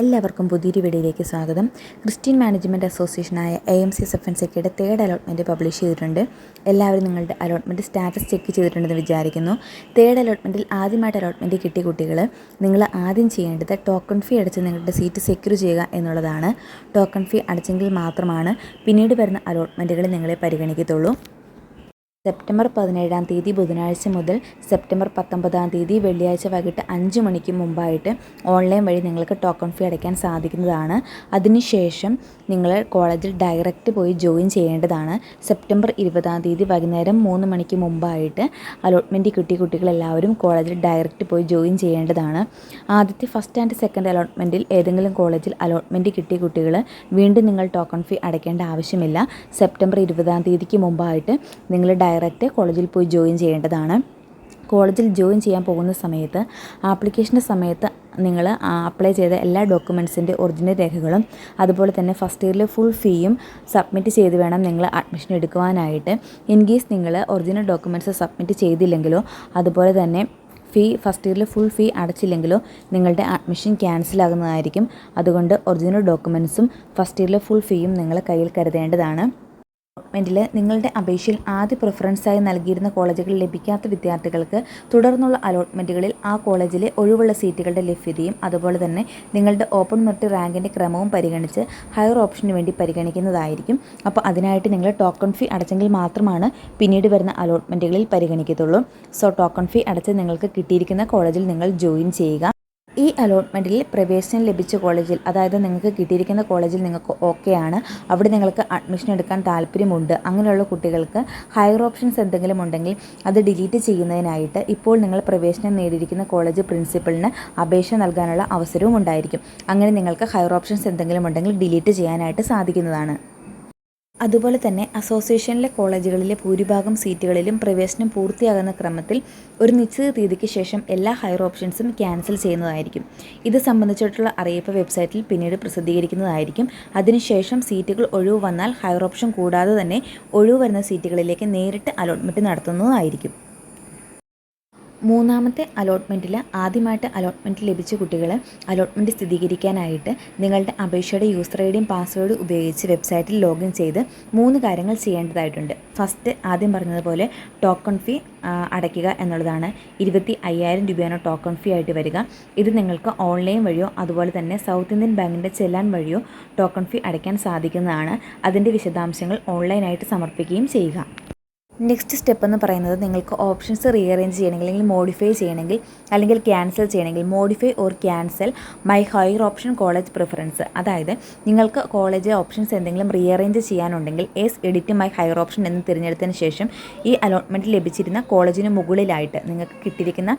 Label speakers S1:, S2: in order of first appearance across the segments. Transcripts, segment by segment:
S1: എല്ലാവർക്കും പുതിയൊരു വീഡിയോയിലേക്ക് സ്വാഗതം. Christian management അസോസിയേഷനായ A M C S F N സെക്കയുടെ third allotment publish ചെയ്തിട്ടുണ്ട്. എല്ലാവരും നിങ്ങളുടെ അലോട്ട്മെന്റ് സ്റ്റാറ്റസ് ചെക്ക് ചെയ്തിട്ടുണ്ടെന്ന് വിചാരിക്കുന്നു. തേർഡ് അലോട്ട്മെന്റിൽ ആദ്യമായിട്ട് അലോട്ട്മെന്റ് കിട്ടിയ കുട്ടികൾ നിങ്ങൾ ആദ്യം ചെയ്യേണ്ടത് ടോക്കൺ ഫീ അടച്ച് നിങ്ങളുടെ സീറ്റ് സെക്യൂർ ചെയ്യുക എന്നുള്ളതാണ്. ടോക്കൺ ഫീ അടച്ചെങ്കിൽ മാത്രമാണ് പിന്നീട് വരുന്ന അലോട്ട്മെന്റുകൾ നിങ്ങളെ പരിഗണിക്കത്തുള്ളൂ. സെപ്റ്റംബർ പതിനേഴാം തീയതി ബുധനാഴ്ച മുതൽ സെപ്റ്റംബർ പത്തൊമ്പതാം തീയതി വെള്ളിയാഴ്ച വൈകിട്ട് അഞ്ച് മണിക്ക് മുമ്പായിട്ട് ഓൺലൈൻ വഴി നിങ്ങൾക്ക് ടോക്കൺ ഫീ അടയ്ക്കാൻ സാധിക്കുന്നതാണ്. അതിനുശേഷം നിങ്ങൾ കോളേജിൽ ഡയറക്റ്റ് പോയി ജോയിൻ ചെയ്യേണ്ടതാണ്. സെപ്റ്റംബർ ഇരുപതാം തീയതി വൈകുന്നേരം മൂന്ന് മണിക്ക് മുമ്പായിട്ട് അലോട്ട്മെന്റ് കിട്ടിയ കുട്ടികളെല്ലാവരും കോളേജിൽ ഡയറക്റ്റ് പോയി ജോയിൻ ചെയ്യേണ്ടതാണ്. ആദ്യത്തെ ഫസ്റ്റ് ആൻഡ് സെക്കൻഡ് അലോട്ട്മെന്റിൽ ഏതെങ്കിലും കോളേജിൽ അലോട്ട്മെന്റ് കിട്ടിയ കുട്ടികൾ വീണ്ടും നിങ്ങൾ ടോക്കൺ ഫീ അടയ്ക്കേണ്ട ആവശ്യമില്ല. സെപ്റ്റംബർ ഇരുപതാം തീയതിക്ക് മുമ്പായിട്ട് നിങ്ങൾ ഡയറക്റ്റ് കോളേജിൽ പോയി ജോയിൻ ചെയ്യേണ്ടതാണ്. കോളേജിൽ ജോയിൻ ചെയ്യാൻ പോകുന്ന സമയത്ത് ആപ്ലിക്കേഷന്റെ സമയത്ത് നിങ്ങൾ അപ്ലൈ ചെയ്ത എല്ലാ ഡോക്യുമെൻസിന്റെ ഒറിജിനൽ രേഖകളും അതുപോലെ തന്നെ ഫസ്റ്റ് ഇയറിലെ ഫുൾ ഫീയും സബ്മിറ്റ് ചെയ്ത് വേണം നിങ്ങൾ അഡ്മിഷൻ എടുക്കുവാനായിട്ട്. ഇൻ കേസ് നിങ്ങൾ ഒറിജിനൽ ഡോക്യുമെന്റ്സ് സബ്മിറ്റ് ചെയ്തില്ലെങ്കിലോ അതുപോലെ തന്നെ ഫീ ഫസ്റ്റ് ഇയറിൽ ഫുൾ ഫീ അടച്ചില്ലെങ്കിലോ നിങ്ങളുടെ അഡ്മിഷൻ ക്യാൻസൽ ആകുന്നതായിരിക്കും അതുകൊണ്ട് ഒറിജിനൽ ഡോക്യുമെൻസും ഫസ്റ്റ് ഇയറിലെ ഫുൾ ഫീയും നിങ്ങൾ കയ്യിൽ കരുതേണ്ടതാണ്. അലോട്ട്മെന്റിൽ നിങ്ങളുടെ അപേക്ഷയിൽ ആദ്യ പ്രിഫറൻസായി നൽകിയിരുന്ന കോളേജുകൾ ലഭിക്കാത്ത വിദ്യാർത്ഥികൾക്ക് തുടർന്നുള്ള അലോട്ട്മെന്റുകളിൽ ആ കോളേജിലെ ഒഴിവുള്ള സീറ്റുകളുടെ ലഭ്യതയും അതുപോലെ തന്നെ നിങ്ങളുടെ ഓപ്പൺ മെറിറ്റ് റാങ്കിന്റെ ക്രമവും പരിഗണിച്ച് ഹയർ ഓപ്ഷന് വേണ്ടി പരിഗണിക്കുന്നതായിരിക്കും. അപ്പോൾ അതിനായിട്ട് നിങ്ങൾ ടോക്കൺ ഫീ അടച്ചെങ്കിൽ മാത്രമാണ് പിന്നീട് വരുന്ന അലോട്ട്മെന്റുകളിൽ പരിഗണിക്കത്തുള്ളൂ. സോ ടോക്കൺ ഫീ അടച്ച് നിങ്ങൾക്ക് കിട്ടിയിരിക്കുന്ന കോളേജിൽ നിങ്ങൾ ജോയിൻ ചെയ്യുക. ഈ അലോട്ട്മെന്റിൽ പ്രവേശനം ലഭിച്ച കോളേജിൽ അതായത് നിങ്ങൾക്ക് കിട്ടിയിരിക്കുന്ന കോളേജിൽ നിങ്ങൾക്ക് ഓക്കെ ആണ്. അവിടെ നിങ്ങൾക്ക് അഡ്മിഷൻ എടുക്കാൻ താല്പര്യമുണ്ട്. അങ്ങനെയുള്ള കുട്ടികൾക്ക് ഹയർ ഓപ്ഷൻസ് എന്തെങ്കിലും ഉണ്ടെങ്കിൽ അത് ഡിലീറ്റ് ചെയ്യുന്നതിനായിട്ട് ഇപ്പോൾ നിങ്ങൾ പ്രവേശനം നേടിയിരിക്കുന്ന കോളേജ് പ്രിൻസിപ്പളിന് അപേക്ഷ നൽകാനുള്ള അവസരവും ഉണ്ടായിരിക്കും. അങ്ങനെ നിങ്ങൾക്ക് ഹയർ ഓപ്ഷൻസ് എന്തെങ്കിലും ഉണ്ടെങ്കിൽ ഡിലീറ്റ് ചെയ്യാനായിട്ട് സാധിക്കുന്നതാണ്. അതുപോലെ തന്നെ അസോസിയേഷനിലെ കോളേജുകളിലെ ഭൂരിഭാഗം സീറ്റുകളിലും പ്രവേശനം പൂർത്തിയാകുന്ന ക്രമത്തിൽ ഒരു നിശ്ചിത തീയതിക്ക് ശേഷം എല്ലാ ഹയർ ഓപ്ഷൻസും ക്യാൻസൽ ചെയ്യുന്നതായിരിക്കും. ഇത് സംബന്ധിച്ചിട്ടുള്ള അറിയിപ്പ് വെബ്സൈറ്റിൽ പിന്നീട് പ്രസിദ്ധീകരിക്കുന്നതായിരിക്കും. അതിനുശേഷം സീറ്റുകൾ ഒഴിവ് വന്നാൽ ഹയർ ഓപ്ഷൻ കൂടാതെ തന്നെ ഒഴിവ് വരുന്ന സീറ്റുകളിലേക്ക് നേരിട്ട് അലോട്ട്മെന്റ് നടത്തുന്നതായിരിക്കും. മൂന്നാമത്തെ അലോട്ട്മെന്റിൽ ആദ്യമായിട്ട് അലോട്ട്മെന്റ് ലഭിച്ച കുട്ടികൾ അലോട്ട്മെന്റ് സ്ഥിരീകരിക്കാനായിട്ട് നിങ്ങളുടെ അപേക്ഷയുടെ യൂസർ ഐ ഡിയും പാസ്വേഡ് ഉപയോഗിച്ച് വെബ്സൈറ്റിൽ ലോഗിൻ ചെയ്ത് മൂന്ന് കാര്യങ്ങൾ ചെയ്യേണ്ടതായിട്ടുണ്ട്. ഫസ്റ്റ് ആദ്യം പറഞ്ഞതുപോലെ ടോക്കൺ ഫീ അടയ്ക്കുക എന്നുള്ളതാണ്. ഇരുപത്തി അയ്യായിരം രൂപയാണ് ടോക്കൺ ഫീ ആയിട്ട് വരിക. ഇത് നിങ്ങൾക്ക് ഓൺലൈൻ വഴിയോ അതുപോലെ തന്നെ സൗത്ത് ഇന്ത്യൻ ബാങ്കിന്റെ ചെല്ലാൻ വഴിയോ ടോക്കൺ ഫീ അടയ്ക്കാൻ സാധിക്കുന്നതാണ്. അതിന്റെ വിശദാംശങ്ങൾ ഓൺലൈനായിട്ട് സമർപ്പിക്കുകയും ചെയ്യുക. നെക്സ്റ്റ് സ്റ്റെപ്പ് എന്ന് പറയുന്നത് നിങ്ങൾക്ക് ഓപ്ഷൻസ് റീഅറേഞ്ച് ചെയ്യണമെങ്കിൽ അല്ലെങ്കിൽ മോഡിഫൈ ചെയ്യണമെങ്കിൽ അല്ലെങ്കിൽ ക്യാൻസൽ ചെയ്യണമെങ്കിൽ modify or cancel my higher option college preference അതായത് നിങ്ങൾക്ക് കോളേജ് ഓപ്ഷൻസ് എന്തെങ്കിലും rearrange ചെയ്യാനുണ്ടെങ്കിൽ as edit my higher option എന്ന് തിരഞ്ഞെടുത്തതിന് ശേഷം ഈ അലോട്ട്മെന്റ് ലഭിച്ചിരുന്ന കോളേജിന് മുകളിലായിട്ട് നിങ്ങൾക്ക് കിട്ടിയിരിക്കുന്ന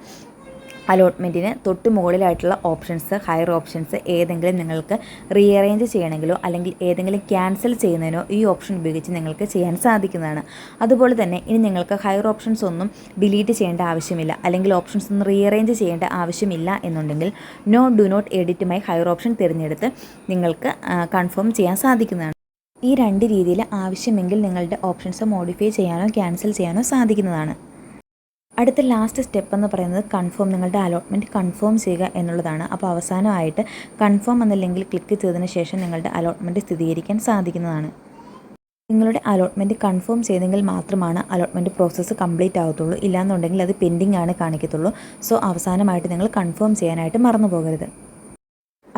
S1: അലോട്ട്മെന്റിന് തൊട്ട് മുകളിലായിട്ടുള്ള ഓപ്ഷൻസ് ഹയർ ഓപ്ഷൻസ് ഏതെങ്കിലും നിങ്ങൾക്ക് റീഅറേഞ്ച് ചെയ്യണമെങ്കിലോ അല്ലെങ്കിൽ ഏതെങ്കിലും ക്യാൻസൽ ചെയ്യുന്നതിനോ ഈ ഓപ്ഷൻ ഉപയോഗിച്ച് നിങ്ങൾക്ക് ചെയ്യാൻ സാധിക്കുന്നതാണ്. അതുപോലെ തന്നെ ഇനി നിങ്ങൾക്ക് ഹയർ ഓപ്ഷൻസ് ഒന്നും ഡിലീറ്റ് ചെയ്യേണ്ട ആവശ്യമില്ല അല്ലെങ്കിൽ ഓപ്ഷൻസ് ഒന്നും റീഅറേഞ്ച് ചെയ്യേണ്ട ആവശ്യമില്ല എന്നുണ്ടെങ്കിൽ no do not edit my higher option തിരഞ്ഞെടുത്ത് നിങ്ങൾക്ക് കൺഫേം ചെയ്യാൻ സാധിക്കുന്നതാണ്. ഈ രണ്ട് രീതിയിൽ ആവശ്യമെങ്കിൽ നിങ്ങളുടെ ഓപ്ഷൻസ് മോഡിഫൈ ചെയ്യാനോ ക്യാൻസൽ ചെയ്യാനോ സാധിക്കുന്നതാണ്. അടുത്ത ലാസ്റ്റ് സ്റ്റെപ്പ് എന്ന് പറയുന്നത് കൺഫേം നിങ്ങളുടെ അലോട്ട്മെന്റ് കൺഫേം ചെയ്യുക എന്നുള്ളതാണ്. അപ്പോൾ അവസാനമായിട്ട് കൺഫേം എന്ന ലിങ്കിൽ ക്ലിക്ക് ചെയ്തതിന് ശേഷം നിങ്ങളുടെ അലോട്ട്മെന്റ് സ്ഥിരീകരിക്കാൻ സാധിക്കുന്നതാണ്. നിങ്ങളുടെ അലോട്ട്മെന്റ് കൺഫേം ചെയ്തെങ്കിൽ മാത്രമാണ് അലോട്ട്മെന്റ് പ്രോസസ്സ് കംപ്ലീറ്റ് ആകത്തുള്ളൂ ഇല്ലാന്നുണ്ടെങ്കിൽ അത് പെൻഡിങ് ആണ് കാണിക്കത്തുള്ളൂ. സോ അവസാനമായിട്ട് നിങ്ങൾ കൺഫേം ചെയ്യാനായിട്ട് മറന്നു പോകരുത്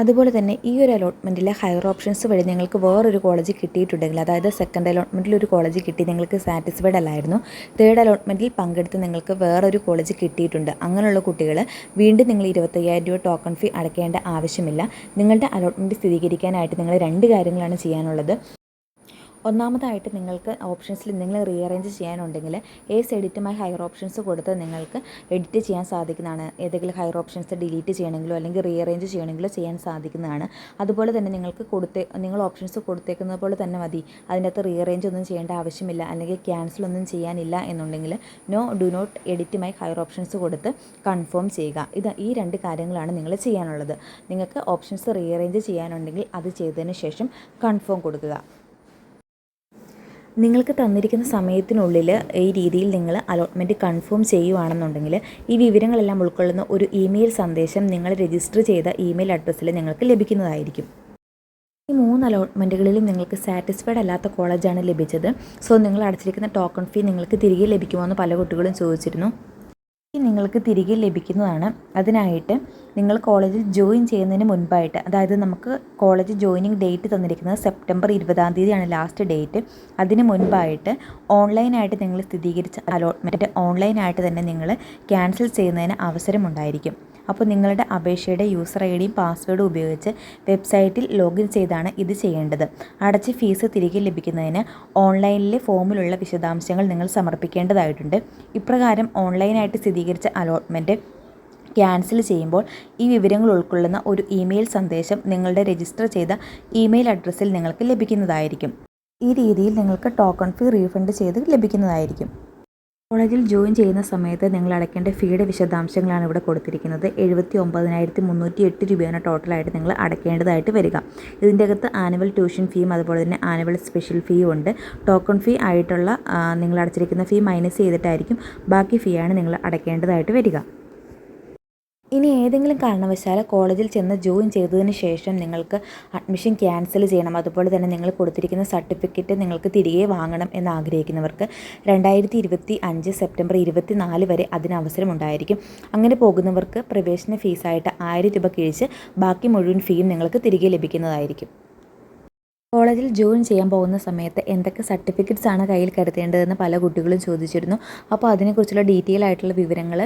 S1: അതുപോലെ തന്നെ ഈ ഒരു അലോട്ട്മെന്റിലെ ഹയർ ഓപ്ഷൻസ് വഴി നിങ്ങൾക്ക് വേറൊരു കോളേജ് കിട്ടിയിട്ടുണ്ടെങ്കിൽ അതായത് സെക്കൻഡ് അലോട്ട്മെന്റിൽ ഒരു കോളേജ് കിട്ടി നിങ്ങൾക്ക് സാറ്റിസ്ഫൈഡ് അല്ലായിരുന്നു. തേർഡ് അലോട്ട്മെന്റിൽ പങ്കെടുത്ത് നിങ്ങൾക്ക് വേറൊരു കോളേജ് കിട്ടിയിട്ടുണ്ട്. അങ്ങനെയുള്ള കുട്ടികൾ വീണ്ടും നിങ്ങൾ ഇരുപത്തയ്യായിരം രൂപ ടോക്കൺ ഫീ അടയ്ക്കേണ്ട ആവശ്യമില്ല. നിങ്ങളുടെ അലോട്ട്മെന്റ് സ്ഥിരീകരിക്കാനായിട്ട് നിങ്ങൾ രണ്ട് കാര്യങ്ങളാണ് ചെയ്യാനുള്ളത്. ഒന്നാമതായിട്ട് നിങ്ങൾക്ക് ഓപ്ഷൻസിൽ എന്തെങ്കിലും റീഅറേഞ്ച് ചെയ്യാനുണ്ടെങ്കിൽ ഏസ് എഡിറ്റുമായി ഹയർ ഓപ്ഷൻസ് കൊടുത്ത് നിങ്ങൾക്ക് എഡിറ്റ് ചെയ്യാൻ സാധിക്കുന്നതാണ്. ഏതെങ്കിലും ഹയർ ഓപ്ഷൻസ് ഡിലീറ്റ് ചെയ്യണമെങ്കിലോ അല്ലെങ്കിൽ റീഅറേഞ്ച് ചെയ്യണമെങ്കിലോ ചെയ്യാൻ സാധിക്കുന്നതാണ്. അതുപോലെ തന്നെ നിങ്ങൾക്ക് കൊടുത്തേ നിങ്ങൾ ഓപ്ഷൻസ് കൊടുത്തേക്കുന്നത് പോലെ തന്നെ മതി. അതിന്റെ അകത്ത് റീഅറേഞ്ച് ഒന്നും ചെയ്യേണ്ട ആവശ്യമില്ല. അല്ലെങ്കിൽ ക്യാൻസൽ ഒന്നും ചെയ്യാനില്ല എന്നുണ്ടെങ്കിൽ നോ ഡു നോട്ട് എഡിറ്റുമായി ഹയർ ഓപ്ഷൻസ് കൊടുത്ത് കൺഫേം ചെയ്യുക. ഇത് ഈ രണ്ട് കാര്യങ്ങളാണ് നിങ്ങൾ ചെയ്യാനുള്ളത്. നിങ്ങൾക്ക് ഓപ്ഷൻസ് റീഅറേഞ്ച് ചെയ്യാനുണ്ടെങ്കിൽ അത് ചെയ്തതിന് ശേഷം കൺഫേം കൊടുക്കുക. നിങ്ങൾക്ക് തന്നിരിക്കുന്ന സമയത്തിനുള്ളിൽ ഈ രീതിയിൽ നിങ്ങൾ അലോട്ട്മെന്റ് കൺഫേം ചെയ്യുവാണെന്നുണ്ടെങ്കിൽ ഈ വിവരങ്ങളെല്ലാം ഉൾക്കൊള്ളുന്ന ഒരു ഇമെയിൽ സന്ദേശം നിങ്ങൾ രജിസ്റ്റർ ചെയ്ത ഇമെയിൽ അഡ്രസ്സിൽ നിങ്ങൾക്ക് ലഭിക്കുന്നതായിരിക്കും. ഈ മൂന്ന് അലോട്ട്മെന്റുകളിലും നിങ്ങൾക്ക് സാറ്റിസ്ഫൈഡ് അല്ലാത്ത കോളേജാണ് ലഭിച്ചത്. സോ നിങ്ങൾ അടച്ചിരിക്കുന്ന ടോക്കൺ ഫീ നിങ്ങൾക്ക് തിരികെ ലഭിക്കുമോ എന്ന് പല കുട്ടികളും ചോദിച്ചിരുന്നു. നിങ്ങൾക്ക് തിരികെ ലഭിക്കുന്നതാണ്. അതിനായിട്ട് നിങ്ങൾ കോളേജിൽ ജോയിൻ ചെയ്യുന്നതിന് മുൻപായിട്ട് അതായത് നമുക്ക് കോളേജ് ജോയിനിങ് ഡേറ്റ് തന്നിരിക്കുന്നത് സെപ്റ്റംബർ ഇരുപതാം തീയതിയാണ് ലാസ്റ്റ് ഡേറ്റ് അതിന് മുൻപായിട്ട് ഓൺലൈനായിട്ട് നിങ്ങൾ സ്ഥിരീകരിച്ച അലോട്ട്മെന്റ് ഓൺലൈനായിട്ട് തന്നെ നിങ്ങൾ ക്യാൻസൽ ചെയ്യുന്നതിന് അവസരമുണ്ടായിരിക്കും. അപ്പോൾ നിങ്ങളുടെ അപേക്ഷയുടെ യൂസർ ഐ ഡിയും പാസ്വേഡും ഉപയോഗിച്ച് വെബ്സൈറ്റിൽ ലോഗിൻ ചെയ്താണ് ഇത് ചെയ്യേണ്ടത്. അടച്ച ഫീസ് തിരികെ ലഭിക്കുന്നതിന് ഓൺലൈനിലെ ഫോമിലുള്ള വിശദാംശങ്ങൾ നിങ്ങൾ സമർപ്പിക്കേണ്ടതായിട്ടുണ്ട്. ഇപ്രകാരം ഓൺലൈനായിട്ട് സ്ഥിരീകരിച്ച അലോട്ട്മെന്റ് ക്യാൻസൽ ചെയ്യുമ്പോൾ ഈ വിവരങ്ങൾ ഉൾക്കൊള്ളുന്ന ഒരു ഇമെയിൽ സന്ദേശം നിങ്ങളുടെ രജിസ്റ്റർ ചെയ്ത ഇമെയിൽ അഡ്രസ്സിൽ നിങ്ങൾക്ക് ലഭിക്കുന്നതായിരിക്കും. ഈ രീതിയിൽ നിങ്ങൾക്ക് ടോക്കൺ ഫീ റീഫണ്ട് ചെയ്ത് ലഭിക്കുന്നതായിരിക്കും. കോളേജിൽ ജോയിൻ ചെയ്യുന്ന സമയത്ത് നിങ്ങൾ അടയ്ക്കേണ്ട ഫീയുടെ വിശദാംശങ്ങളാണ് ഇവിടെ കൊടുത്തിരിക്കുന്നത്. എഴുപത്തി ഒമ്പതിനായിരത്തി മുന്നൂറ്റി എട്ട് രൂപയാണ് ടോട്ടലായിട്ട് നിങ്ങൾ അടയ്ക്കേണ്ടതായിട്ട് വരിക. ഇതിന്റെ അകത്ത് ആനുവൽ ട്യൂഷൻ ഫീയും അതുപോലെ തന്നെ ആനുവൽ സ്പെഷ്യൽ ഫീയും ഉണ്ട്. ടോക്കൺ ഫീ ആയിട്ടുള്ള നിങ്ങൾ അടച്ചിരിക്കുന്ന ഫീ മൈനസ് ചെയ്തിട്ടായിരിക്കും ബാക്കി ഫീയാണ് നിങ്ങൾ അടയ്ക്കേണ്ടതായിട്ട് വരിക. ഇനി ഏതെങ്കിലും കാരണവശാൽ കോളേജിൽ ചെന്ന് ജോയിൻ ചെയ്തതിന് ശേഷം നിങ്ങൾക്ക് അഡ്മിഷൻ ക്യാൻസൽ ചെയ്യണം. അതുപോലെ തന്നെ നിങ്ങൾ കൊടുത്തിരിക്കുന്ന സർട്ടിഫിക്കറ്റ് നിങ്ങൾക്ക് തിരികെ വാങ്ങണം എന്ന് ആഗ്രഹിക്കുന്നവർക്ക് രണ്ടായിരത്തി ഇരുപത്തി അഞ്ച് സെപ്റ്റംബർ ഇരുപത്തി നാല് വരെ അതിന് അവസരമുണ്ടായിരിക്കും. അങ്ങനെ പോകുന്നവർക്ക് പ്രവേശന ഫീസായിട്ട് ആയിരം രൂപ കിഴിച്ച് ബാക്കി മുഴുവൻ ഫീയും നിങ്ങൾക്ക് തിരികെ ലഭിക്കുന്നതായിരിക്കും. കോളേജിൽ ജോയിൻ ചെയ്യാൻ പോകുന്ന സമയത്ത് എന്തൊക്കെ സർട്ടിഫിക്കറ്റ്സ് ആണ് കയ്യിൽ കരുതേണ്ടതെന്ന് പല കുട്ടികളും ചോദിച്ചിരുന്നു. അപ്പോൾ അതിനെക്കുറിച്ചുള്ള ഡീറ്റെയിൽ ആയിട്ടുള്ള വിവരങ്ങൾ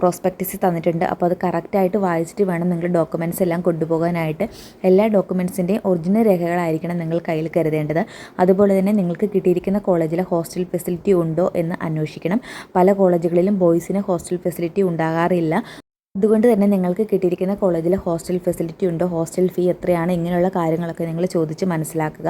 S1: പ്രോസ്പെക്ടസിൽ തന്നിട്ടുണ്ട്. അപ്പോൾ അത് കറക്റ്റായിട്ട് വായിച്ചിട്ട് വേണം നിങ്ങൾ ഡോക്യുമെന്റ്സ് എല്ലാം കൊണ്ടുപോകാനായിട്ട്. എല്ലാ ഡോക്യുമെന്റ്സിന്റെയും ഒറിജിനൽ രേഖകളായിരിക്കണം നിങ്ങൾ കയ്യിൽ കരുതേണ്ടത്. അതുപോലെ തന്നെ നിങ്ങൾക്ക് കിട്ടിയിരിക്കുന്ന കോളേജിലെ ഹോസ്റ്റൽ ഫെസിലിറ്റി ഉണ്ടോ എന്ന് അന്വേഷിക്കണം. പല കോളേജുകളിലും ബോയ്സിന് ഹോസ്റ്റൽ ഫെസിലിറ്റി ഉണ്ടാകാറില്ല. അതുകൊണ്ട് തന്നെ നിങ്ങൾക്ക് കിട്ടിയിരിക്കുന്ന കോളേജിൽ ഹോസ്റ്റൽ ഫെസിലിറ്റി ഉണ്ടോ? ഹോസ്റ്റൽ ഫീ എത്രയാണ്? ഇങ്ങനെയുള്ള കാര്യങ്ങളൊക്കെ നിങ്ങൾ ചോദിച്ച് മനസ്സിലാക്കുക.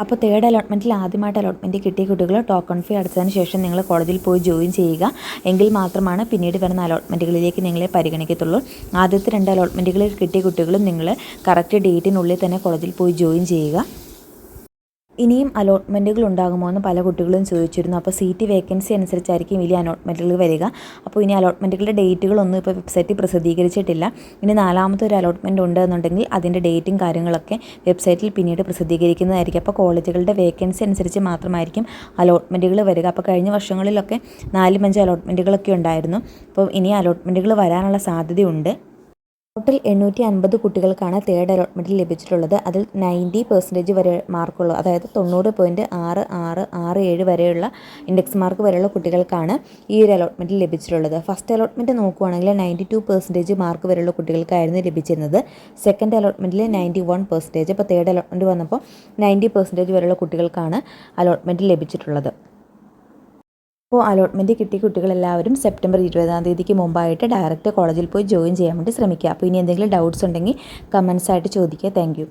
S1: അപ്പോൾ തേർഡ് അലോട്ട്മെന്റിൽ ആദ്യമായിട്ട് അലോട്ട്മെന്റ് കിട്ടിയ കുട്ടികൾ ടോക്കൺ ഫീ അടച്ചതിന് ശേഷം നിങ്ങൾ കോളേജിൽ പോയി ജോയിൻ ചെയ്യുക. എങ്കിൽ മാത്രമാണ് പിന്നീട് വരുന്ന അലോട്ട്മെന്റുകളിലേക്ക് നിങ്ങളെ പരിഗണിക്കത്തുള്ളൂ. ആദ്യത്തെ രണ്ട് അലോട്ട്മെന്റുകളിൽ കിട്ടിയ കുട്ടികളും നിങ്ങൾ കറക്റ്റ് ഡേറ്റിനുള്ളിൽ തന്നെ കോളേജിൽ പോയി ജോയിൻ ചെയ്യുക. ഇനിയും അലോട്ട്മെന്റുകൾ ഉണ്ടാകുമോ എന്ന് പല കുട്ടികളും ചോദിച്ചിരുന്നു. അപ്പോൾ സീറ്റ് വേക്കൻസി അനുസരിച്ചായിരിക്കും ഇനി അലോട്ട്മെന്റുകൾ വരിക. അപ്പോൾ ഇനി അലോട്ട്മെന്റുകളുടെ ഡേറ്റുകളൊന്നും ഇപ്പോൾ വെബ്സൈറ്റിൽ പ്രസിദ്ധീകരിച്ചിട്ടില്ല. ഇനി നാലാമത്തെ ഒരു അലോട്ട്മെന്റ് ഉണ്ട് എന്നുണ്ടെങ്കിൽ അതിന്റെ ഡേറ്റും കാര്യങ്ങളൊക്കെ വെബ്സൈറ്റിൽ പിന്നീട് പ്രസിദ്ധീകരിക്കുന്നതായിരിക്കും. അപ്പോൾ കോളേജുകളുടെ വേക്കൻസി അനുസരിച്ച് മാത്രമായിരിക്കും അലോട്ട്മെന്റുകൾ വരിക. അപ്പോൾ കഴിഞ്ഞ വർഷങ്ങളിലൊക്കെ നാലും അഞ്ച് അലോട്ട്മെന്റുകളൊക്കെ ഉണ്ടായിരുന്നു. അപ്പോൾ ഇനി അലോട്ട്മെന്റുകൾ വരാനുള്ള സാധ്യതയുണ്ട്. ടോട്ടൽ എണ്ണൂറ്റി അൻപത് കുട്ടികൾക്കാണ് തേർഡ് അലോട്ട്മെന്റ് ലഭിച്ചിട്ടുള്ളത്. അതിൽ നയന്റി പെർസെന്റേജ് വരെ മാർക്കുള്ളൂ. അതായത് തൊണ്ണൂറ് പോയിന്റ് ആറ് ആറ് ആറ് ഏഴ് വരെയുള്ള ഇൻഡെക്സ് മാർക്ക് വരെയുള്ള കുട്ടികൾക്കാണ് ഈ ഒരു അലോട്ട്മെന്റ് ലഭിച്ചിട്ടുള്ളത്. ഫസ്റ്റ് അലോട്ട്മെന്റ് നോക്കുവാണെങ്കിൽ നയന്റി ടു പെർസെന്റേജ് മാർക്ക് വരെയുള്ള കുട്ടികൾക്കായിരുന്നു ലഭിച്ചിരുന്നത്. സെക്കൻഡ് അലോട്ട്മെന്റിൽ നയന്റി വൺ പെർസെന്റേജ്. അപ്പോൾ തേർഡ് അലോട്ട്മെന്റ് വന്നപ്പോൾ നയന്റി പെർസെന്റേജ് വരെയുള്ള കുട്ടികൾക്കാണ് അലോട്ട്മെന്റ് ലഭിച്ചിട്ടുള്ളത്. അപ്പോൾ അലോട്ട്മെന്റ് കിട്ടിയ കുട്ടികളെല്ലാവരും സെപ്റ്റംബർ ഇരുപതാം തീയതിക്ക് മുമ്പായിട്ട് ഡയറക്റ്റ് കോളേജിൽ പോയി ജോയിൻ ചെയ്യാൻ വേണ്ടി ശ്രമിക്കുക. അപ്പോൾ ഇനി എന്തെങ്കിലും ഡൗട്ട്സ് ഉണ്ടെങ്കിൽ കമൻസ് ആയിട്ട് ചോദിക്കുക. താങ്ക്